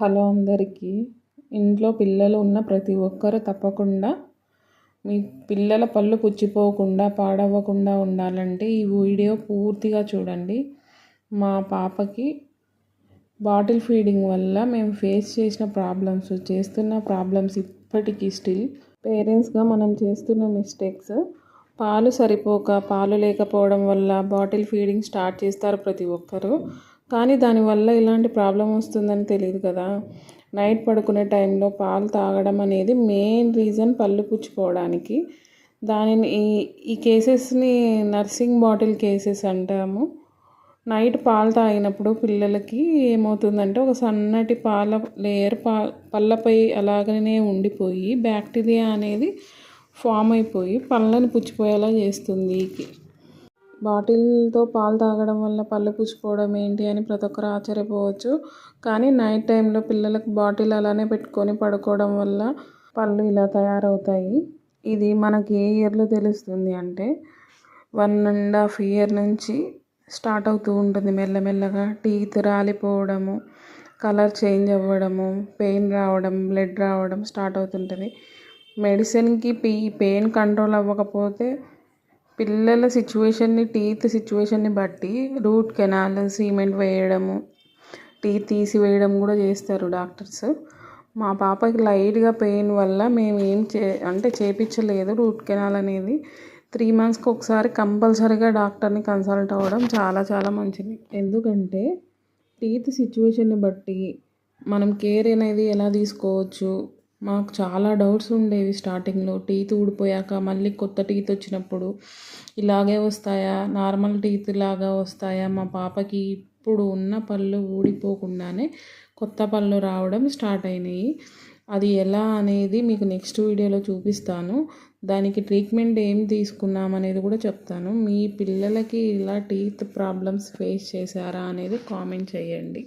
Hello అందరికీ. ఇంట్లో పిల్లలు ఉన్న ప్రతి ఒక్కరు తప్పకుండా మీ పిల్లల పళ్ళు పుచ్చిపోకుండా పాడవ్వకుండా ఉండాలంటే ఈ వీడియో పూర్తిగా చూడండి. మా పాపకి బాటిల్ ఫీడింగ్ వల్ల మేము ఫేస్ చేసిన ప్రాబ్లమ్స్ చేస్తున్న ప్రాబ్లమ్స్ ఇప్పటికీ స్టిల్. పేరెంట్స్గా మనం చేస్తున్న మిస్టేక్స్ పాలు సరిపోక పాలు లేకపోవడం వల్ల బాటిల్ ఫీడింగ్ స్టార్ట్ చేస్తారు ప్రతి ఒక్కరు. కానీ దానివల్ల ఇలాంటి ప్రాబ్లం వస్తుందని తెలియదు కదా. నైట్ పడుకునే టైంలో పాలు తాగడం అనేది మెయిన్ రీజన్ పళ్ళు పుచ్చుకోవడానికి. దానిని ఈ ఈ కేసెస్ని నర్సింగ్ బాటిల్ కేసెస్ అంటాము. నైట్ పాలు తాగినప్పుడు పిల్లలకి ఏమవుతుందంటే ఒక సన్నటి పాల లేయర్ పా పళ్ళపై అలాగనే ఉండిపోయి బ్యాక్టీరియా అనేది ఫామ్ అయిపోయి పళ్ళని పుచ్చిపోయేలా చేస్తుంది. బాటిల్తో పాలు తాగడం వల్ల పళ్ళు పుచ్చిపోవడం ఏంటి అని ప్రతి ఒక్కరు ఆశ్చర్యపోవచ్చు. కానీ నైట్ టైంలో పిల్లలకు బాటిల్ అలానే పెట్టుకొని పడుకోవడం వల్ల పళ్ళు ఇలా తయారవుతాయి. ఇది మనకి ఏ ఇయర్లో తెలుస్తుంది అంటే వన్ అండ్ హాఫ్ ఇయర్ నుంచి స్టార్ట్ అవుతూ ఉంటుంది మెల్లమెల్లగా. టీత్ రాలిపోవడము కలర్ చేంజ్ అవ్వడము పెయిన్ రావడం బ్లడ్ రావడం స్టార్ట్ అవుతుంటుంది. మెడిసిన్కి పీ పెయిన్ కంట్రోల్ అవ్వకపోతే పిల్లల సిచ్యువేషన్ని టీత్ సిచ్యువేషన్ని బట్టి రూట్ కెనాల్ సిమెంట్ వేయడము టీత్ తీసివేయడం కూడా చేస్తారు డాక్టర్స్. మా పాపకి లైట్గా పెయిన్ వల్ల మేము ఏం చే అంటే చేపించలేదు రూట్ కెనాల్ అనేది. త్రీ మంత్స్కి ఒకసారి కంపల్సరీగా డాక్టర్ని కన్సల్ట్ అవ్వడం చాలా చాలా మంచిది. ఎందుకంటే టీత్ సిచ్యువేషన్ని బట్టి మనం కేర్ అనేది ఎలా తీసుకోవచ్చు మాకు చాలా డౌట్స్ ఉండేవి స్టార్టింగ్లో. టీత్ ఊడిపోయాక మళ్ళీ కొత్త టీత్ వచ్చినప్పుడు ఇలాగే వస్తాయా? నార్మల్ టీత్ లాగా వస్తాయా? మా పాపకి ఇప్పుడు ఉన్న పళ్ళు ఊడిపోకుండానే కొత్త పళ్ళు రావడం స్టార్ట్ అయినాయి. అది ఎలా అనేది మీకు నెక్స్ట్ వీడియోలో చూపిస్తాను. దానికి ట్రీట్మెంట్ ఏం తీసుకున్నాం అనేది కూడా చెప్తాను. మీ పిల్లలకి ఇలా టీత్ ప్రాబ్లమ్స్ ఫేస్ చేశారా అనేది కామెంట్ చేయండి.